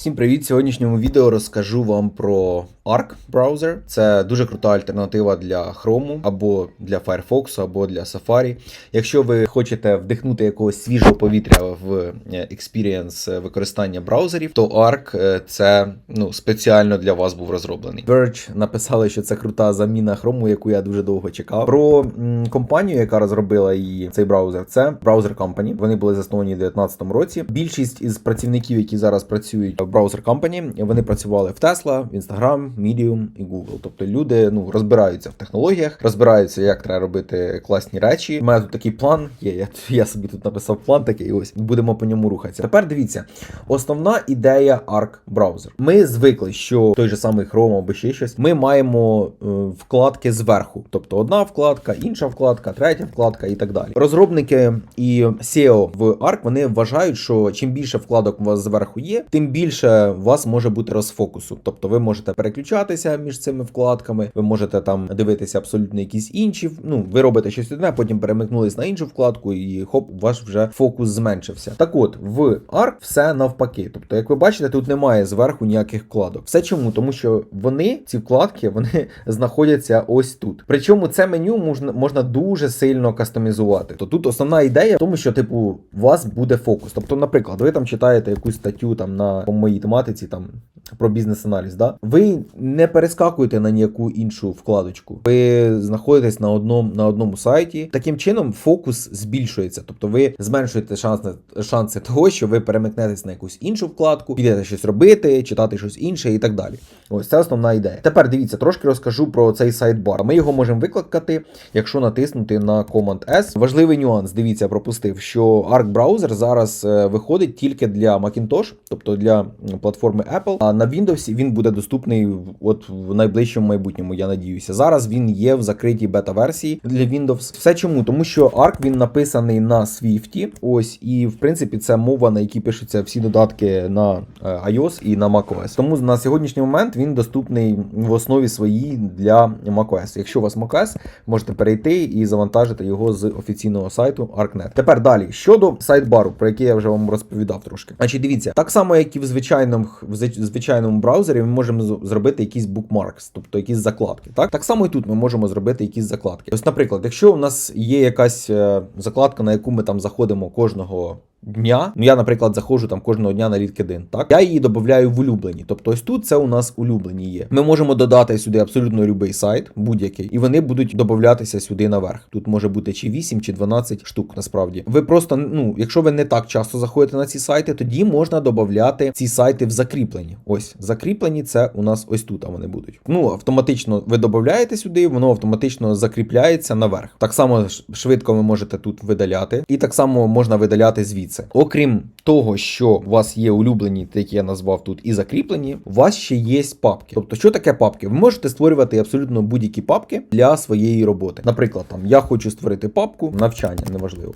Всім привіт! В сьогоднішньому відео розкажу вам про Arc браузер. Це дуже крута альтернатива для Chrome або для Firefox, або для Safari. Якщо ви хочете вдихнути якогось свіжого повітря в е, experience використання браузерів, то Arc е, це ну, спеціально для вас був розроблений. Verge написали, що це крута заміна Chrome, яку я дуже довго чекав. Про компанію, яка розробила її цей браузер, це Browser Company. Вони були засновані у 2019 році. Більшість із працівників, які зараз працюють Browser Company, вони працювали в Tesla, в Instagram, Medium і Google. Тобто люди ну розбираються в технологіях, розбираються, як треба робити класні речі. У мене тут такий план є. Я, я собі тут написав план такий. Ось будемо по ньому рухатися. Тепер дивіться, основна ідея Arc браузер. Ми звикли, що той же самий Chrome або ще щось. Ми маємо е, вкладки зверху, тобто одна вкладка, інша вкладка, третя вкладка і так далі. Розробники і SEO в Arc вони вважають, що чим більше вкладок у вас зверху є, тим більше у вас може бути розфокусу. Тобто ви можете переключатися між цими вкладками, ви можете там дивитися абсолютно якісь інші. Ну, ви робите щось одне, потім перемикнулись на іншу вкладку, і хоп, ваш вже фокус зменшився. Так от, в Arc все навпаки. Тобто, як ви бачите, тут немає зверху ніяких вкладок. Все чому? Тому що вони, ці вкладки, вони знаходяться ось тут. Причому це меню можна, можна дуже сильно кастомізувати. То тут основна ідея в тому, що типу у вас буде фокус. Тобто, наприклад, ви там читаєте якусь статтю там на по моїй тематиці, там про бізнес-аналіз. Да? Ви не перескакуєте на ніяку іншу вкладочку. Ви знаходитесь на одному на одному сайті. Таким чином фокус збільшується. Тобто ви зменшуєте шанси, шанси того, що ви перемикнетесь на якусь іншу вкладку, підете щось робити, читати щось інше і так далі. Ось це основна ідея. Тепер дивіться, трошки розкажу про цей сайдбар. Ми його можемо викликати, якщо натиснути на Command S. Важливий нюанс, дивіться, пропустив, що Arc браузер зараз е, виходить тільки для Macintosh, тобто для платформи Apple. На Windows він буде доступний от в найближчому майбутньому, я надіюся. Зараз він є в закритій бета-версії для Windows. Все чому? Тому що Arc він написаний на Swift. Ось, і в принципі це мова, на якій пишуться всі додатки на е, iOS і на macOS. Тому на сьогоднішній момент він доступний в основі своїй для macOS. Якщо у вас macOS, можете перейти і завантажити його з офіційного сайту ArcNet. Тепер далі щодо сайдбару, про який я вже вам розповідав трошки. Значить, дивіться, так само, як і в звичайному в звич- звичайному браузері, ми можемо зробити якісь bookmarks, тобто якісь закладки. Так, так само і тут ми можемо зробити якісь закладки. Ось, наприклад, якщо у нас є якась е, закладка, на яку ми там заходимо кожного. Дня, ну я, наприклад, заходжу там кожного дня на LinkedIn, так я її додаю в улюблені. Тобто, ось тут це у нас улюблені є. Ми можемо додати сюди абсолютно будь-який сайт, будь-який, і вони будуть додатися сюди наверх. Тут може бути чи 8, чи 12 штук. Насправді, ви просто ну, якщо ви не так часто заходите на ці сайти, тоді можна додати ці сайти в закріплені. Ось закріплені, це у нас ось тут. А вони будуть. Ну автоматично ви додаєте сюди, воно автоматично закріпляється наверх. Так само швидко ви можете тут видаляти, і так само можна видаляти звідси. Окрім того, що у вас є улюблені, які я назвав тут, і закріплені, у вас ще є папки. Тобто, що таке папки? Ви можете створювати абсолютно будь-які папки для своєї роботи. Наприклад, там я хочу створити папку навчання, неважливо.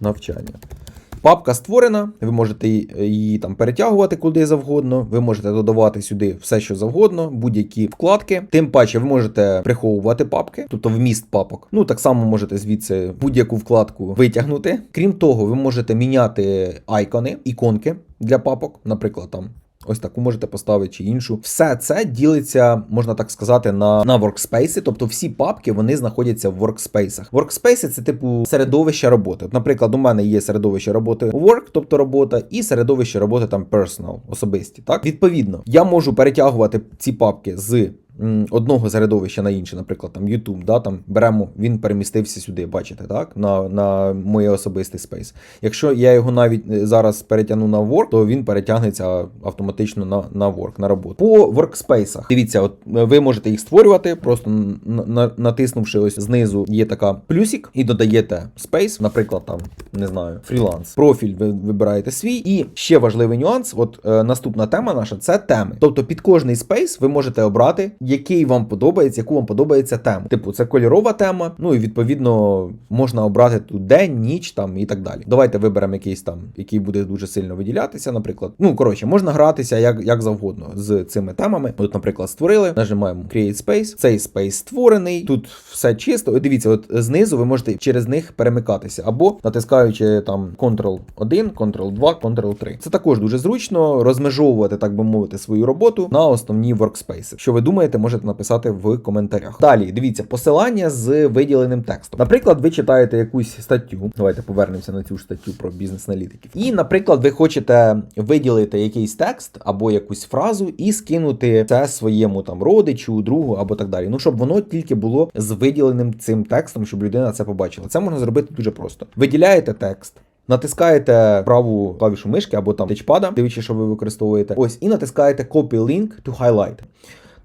Навчання. Папка створена, ви можете її, там перетягувати куди завгодно, ви можете додавати сюди все, що завгодно, будь-які вкладки. Тим паче, ви можете приховувати папки, тобто вміст папок. Ну так само можете звідси будь-яку вкладку витягнути. Крім того, ви можете міняти айкони, іконки для папок, наприклад, там. Ось таку можете поставити чи іншу. Все це ділиться, можна так сказати, на, на воркспейси, тобто всі папки вони знаходяться в воркспейсах. Воркспейси це типу середовище роботи. Наприклад, у мене є середовище роботи work, тобто робота, і середовище роботи там personal, особисті. Так, відповідно, я можу перетягувати ці папки з. Одного середовища на інше, наприклад, там YouTube, да, там беремо, він перемістився сюди, бачите, так? На, на моє особистий спейс. Якщо я його навіть е, зараз перетягну на Work, то він перетягнеться автоматично на, на Work, на роботу. По workspace. Дивіться, от е, ви можете їх створювати, просто на, натиснувши ось знизу є така плюсик, і додаєте Space, наприклад, там не знаю, фріланс. Профіль ви вибираєте свій. І ще важливий нюанс. От е, наступна тема наша це теми. Тобто під кожний спейс ви можете обрати який вам подобається, яку вам подобається тема. Типу, це кольорова тема. Ну і відповідно можна обрати тут день, ніч там і так далі. Давайте виберемо якийсь там, який буде дуже сильно виділятися, наприклад. Ну коротше, можна гратися як, як завгодно з цими темами. От, наприклад, створили, нажимаємо Create Space. Цей space створений. Тут все чисто. От дивіться, от знизу ви можете через них перемикатися, або натискаючи там Ctrl 1, Ctrl 2, Ctrl 3. Це також дуже зручно розмежовувати, так би мовити, свою роботу на основні workspace. Що ви думаєте, можете написати в коментарях. Далі дивіться посилання з виділеним текстом. Наприклад, ви читаєте якусь статтю. Давайте повернемося на цю статтю про бізнес-аналітиків. І, наприклад, ви хочете виділити якийсь текст або якусь фразу і скинути це своєму там родичу, другу або так далі. Ну щоб воно тільки було з виділеним цим текстом, щоб людина це побачила. Це можна зробити дуже просто. Виділяєте текст. Натискаєте праву клавішу мишки або там тичпада, дивлячись, що ви використовуєте. Ось, і натискаєте Copy Link to Highlight.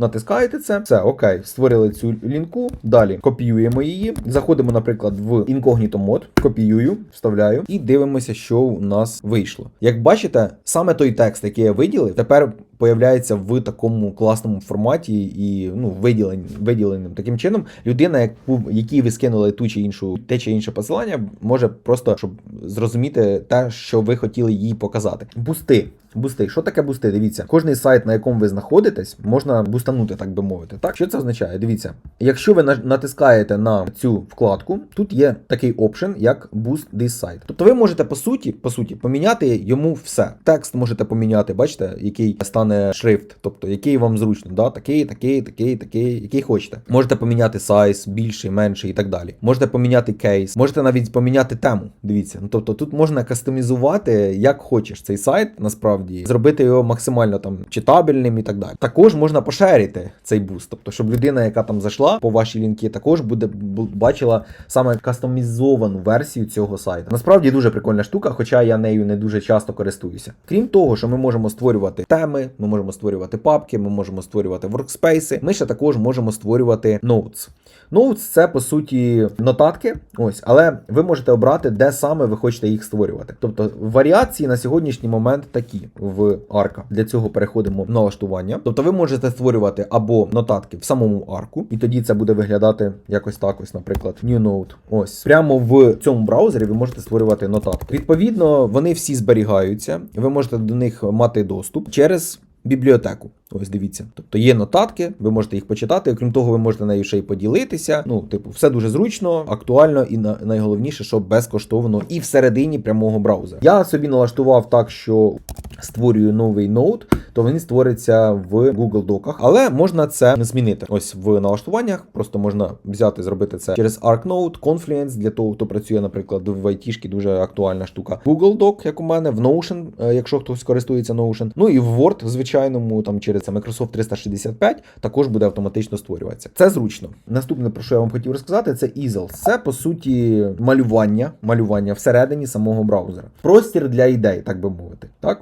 Натискаєте це, все, окей, створили цю лінку. Далі копіюємо її. Заходимо, наприклад, в інкогніто мод, копіюю, вставляю і дивимося, що у нас вийшло. Як бачите, саме той текст, який я виділив, тепер появляється в такому класному форматі і ну, виділен, виділеним. Таким чином, людина, яку, якій ви скинули ту чи іншу те чи інше посилання, може просто щоб зрозуміти те, що ви хотіли їй показати. Бусти. Бусти, що таке бусти? Дивіться, кожний сайт, на якому ви знаходитесь, можна бустанути, так би мовити. Так, що це означає? Дивіться, якщо ви на- натискаєте на цю вкладку, тут є такий опшен, як Boost This Site. Тобто ви можете по суті, по суті, поміняти йому все. Текст можете поміняти, бачите, який стане шрифт, тобто який вам зручно, да? такий, такий, такий, такий, який хочете. Можете поміняти сайз, більший, менший і так далі. Можете поміняти кейс, можете навіть поміняти тему. Дивіться, ну тобто тут можна кастомізувати як хочеш цей сайт, насправді зробити його максимально там читабельним і так далі. Також можна пошерити цей буст, тобто, щоб людина, яка там зайшла по вашій лінки, також буде бачила саме кастомізовану версію цього сайту. Насправді дуже прикольна штука, хоча я нею не дуже часто користуюся. Крім того, що ми можемо створювати теми, ми можемо створювати папки, ми можемо створювати воркспейси. Ми ще також можемо створювати notes. Notes це по суті нотатки, ось, але ви можете обрати, де саме ви хочете їх створювати. Тобто варіації на сьогоднішній момент такі в арка. Для цього переходимо в налаштування. Тобто ви можете створювати або нотатки в самому арку, і тоді це буде виглядати якось так, ось, наприклад, New Note. Ось прямо в цьому браузері ви можете створювати нотатки. Відповідно, вони всі зберігаються. Ви можете до них мати доступ через. Бібліотеку, ось дивіться. Тобто є нотатки, ви можете їх почитати. Окрім того, ви можете нею ще й поділитися. Ну, типу, все дуже зручно, актуально і на- найголовніше, що безкоштовно і всередині прямого браузера. Я собі налаштував так, що створюю новий ноут, то він створиться в Google Доках, але можна це змінити. Ось в налаштуваннях. Просто можна взяти, зробити це через ArcNote, Confluence, для того, хто працює, наприклад, в IT, дуже актуальна штука. Google Doc, як у мене, в Notion, е, якщо хтось користується Notion. Ну і в Word, звичайному, там через Microsoft 365 також буде автоматично створюватися. Це зручно. Наступне, про що я вам хотів розказати, це Easel. Це по суті малювання, малювання всередині самого браузера. Простір для ідей, так би мовити. Так?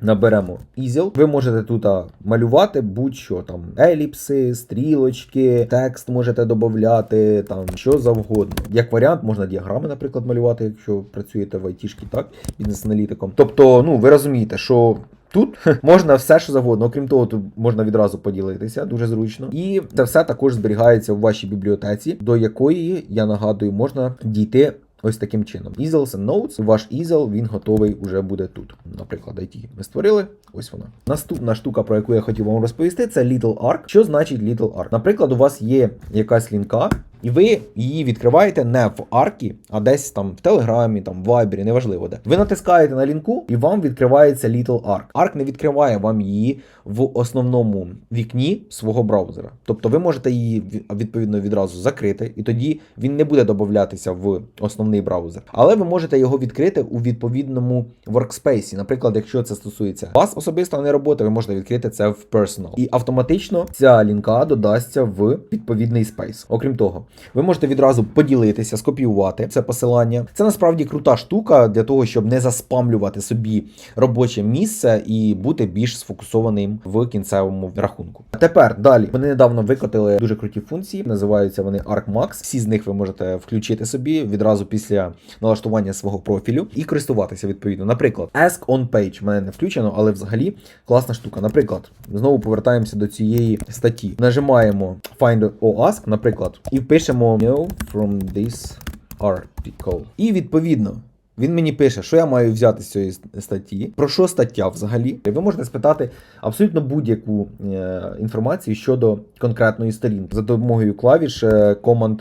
Наберемо Easel. Ви можете тут малювати будь-що там еліпси, стрілочки, текст можете додати, там що завгодно. Як варіант, можна діаграми, наприклад, малювати, якщо працюєте в айтішки, так, бізнес-аналітиком. Тобто, ну ви розумієте, що. Тут можна все, що завгодно. Окрім того, тут можна відразу поділитися, дуже зручно. І це все також зберігається в вашій бібліотеці, до якої, я нагадую, можна дійти Ось таким чином. Easels and Notes, ваш Easel, він готовий уже буде тут. Наприклад, IT ми створили. Ось вона. Наступна штука, про яку я хотів вам розповісти, це Little Arc. Що значить Little Arc? Наприклад, у вас є якась лінка, і ви її відкриваєте не в аркі, а десь там в Телеграмі, там в Вайбері, неважливо де. Ви натискаєте на лінку, і вам відкривається Little Arc. Arc не відкриває вам її в основному вікні свого браузера. Тобто ви можете її ві- відповідно відразу закрити, і тоді він не буде додатися в основний браузер. Але ви можете його відкрити у відповідному workspace. Наприклад, якщо це стосується вас особисто, не роботи, ви можете відкрити це в personal. І автоматично ця лінка додасться в відповідний спейс. Окрім того, Ви можете відразу поділитися, скопіювати це посилання. Це насправді крута штука для того, щоб не заспамлювати собі робоче місце і бути більш сфокусованим в кінцевому рахунку. Тепер далі вони недавно викотили дуже круті функції. Називаються вони ArcMax. Всі з них ви можете включити собі відразу після налаштування свого профілю і користуватися відповідно. Наприклад, Ask on Page в мене не включено, але взагалі класна штука. Наприклад, знову повертаємося до цієї статті. Нажимаємо Find or Ask, наприклад, і пишемо No from this article. І відповідно. Він мені пише, що я маю взяти з цієї статті, про що стаття взагалі. Ви можете спитати абсолютно будь-яку е, інформацію щодо конкретної сторінки за допомогою клавіш е, Command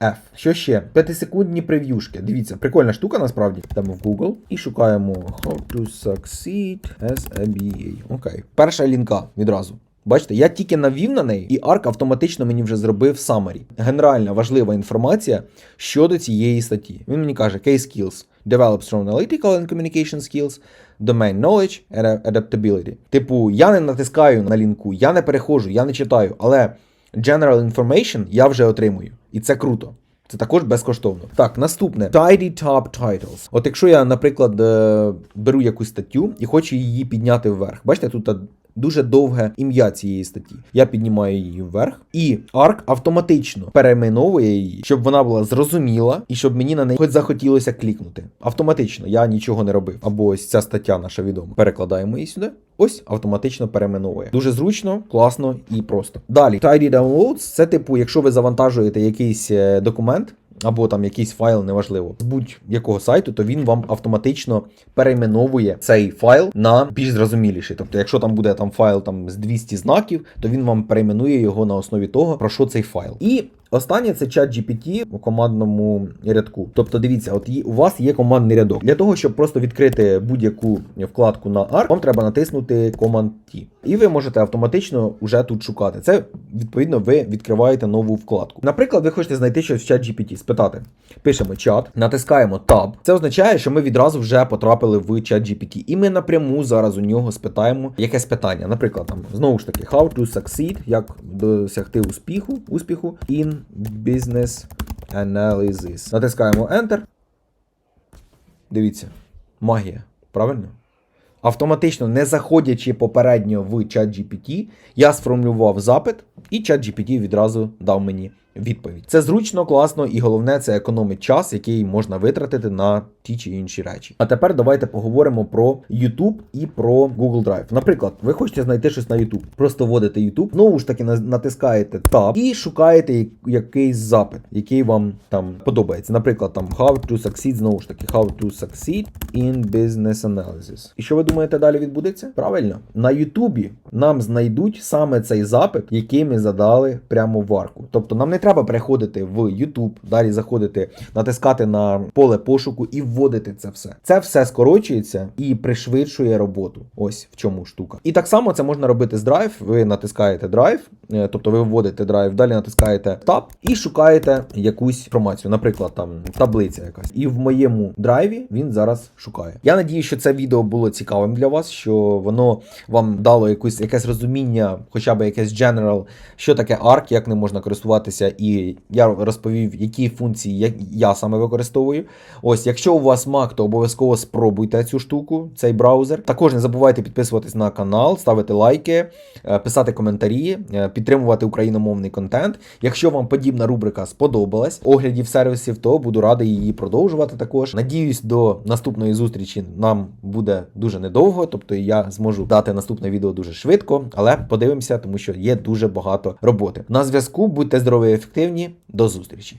F. Що ще? П'ятисекундні прев'юшки. Дивіться, прикольна штука насправді. Йдемо в Google і шукаємо How to succeed as a BA. Окей. Перша лінка відразу. Бачите, я тільки навів на неї, і Arc автоматично мені вже зробив summary. Генеральна важлива інформація щодо цієї статті. Він мені каже: Case skills. Develop strong analytical and communication skills, domain knowledge and adaptability. Типу, я не натискаю на лінку, я не переходжу, я не читаю, але general information я вже отримую. І це круто. Це також безкоштовно. Так, наступне Tidy Top Titles. От якщо я, наприклад, е, беру якусь статтю і хочу її підняти вверх. Бачите, тут дуже довге ім'я цієї статті. Я піднімаю її вверх, і ARC автоматично перейменовує її, щоб вона була зрозуміла і щоб мені на неї хоч захотілося клікнути. Автоматично, я нічого не робив. Або ось ця стаття наша відома. Перекладаємо її сюди. Ось автоматично перейменовує. Дуже зручно, класно і просто. Далі, Tidy Downloads це типу, якщо ви завантажуєте якийсь е, документ. Або там якийсь файл, неважливо, з будь-якого сайту, то він вам автоматично перейменовує цей файл на більш зрозуміліший. Тобто, якщо там буде там файл там з 200 знаків, то він вам перейменує його на основі того, про що цей файл. І Останнє це чат GPT у командному рядку. Тобто, дивіться, от у вас є командний рядок. Для того, щоб просто відкрити будь-яку вкладку на ARC, вам треба натиснути Command T. І ви можете автоматично вже тут шукати. Це відповідно ви відкриваєте нову вкладку. Наприклад, ви хочете знайти щось в чат GPT, спитати. Пишемо чат, натискаємо Tab. Це означає, що ми відразу вже потрапили в чат GPT. І ми напряму зараз у нього спитаємо якесь питання. Наприклад, там знову ж таки, how to succeed, як досягти успіху, успіху in business analysis. Натискаємо Enter. Дивіться, магія. Правильно? Автоматично, не заходячи попередньо в чат GPT, я сформулював запит, і чат GPT відразу дав мені відповідь. Це зручно, класно, і головне, це економить час, який можна витратити на ті чи інші речі. А тепер давайте поговоримо про YouTube і про Google Drive. Наприклад, ви хочете знайти щось на YouTube. Просто вводите YouTube, знову ж таки натискаєте Tab і шукаєте якийсь запит, який вам там подобається. Наприклад, там How to succeed, знову ж таки, How to succeed in business analysis. І що ви думаєте далі відбудеться? Правильно, на YouTube нам знайдуть саме цей запит, який ми задали прямо в арку. Тобто нам не треба переходити в YouTube, далі заходити, натискати на поле пошуку і вводити це все. Це все скорочується і пришвидшує роботу. Ось в чому штука. І так само це можна робити з Drive. Ви натискаєте Drive, тобто ви вводите Drive, далі натискаєте Tab і шукаєте якусь інформацію, наприклад, там таблиця якась. І в моєму драйві він зараз шукає. Я надію, що це відео було цікавим для вас, що воно вам дало якусь якесь розуміння, хоча б якесь general, що таке ARC, як ним можна користуватися, і я розповів, які функції я, я саме використовую. Ось, якщо у вас Mac, то обов'язково спробуйте цю штуку, цей браузер. Також не забувайте підписуватись на канал, ставити лайки, е, писати коментарі, е, підтримувати україномовний контент. Якщо вам подібна рубрика сподобалась оглядів сервісів, то буду радий її продовжувати також. Надіюсь, до наступної зустрічі нам буде дуже недовго, тобто я зможу дати наступне відео дуже швидко, але подивимося, тому що є дуже багато роботи. На зв'язку будьте здорові ефективні. До зустрічі!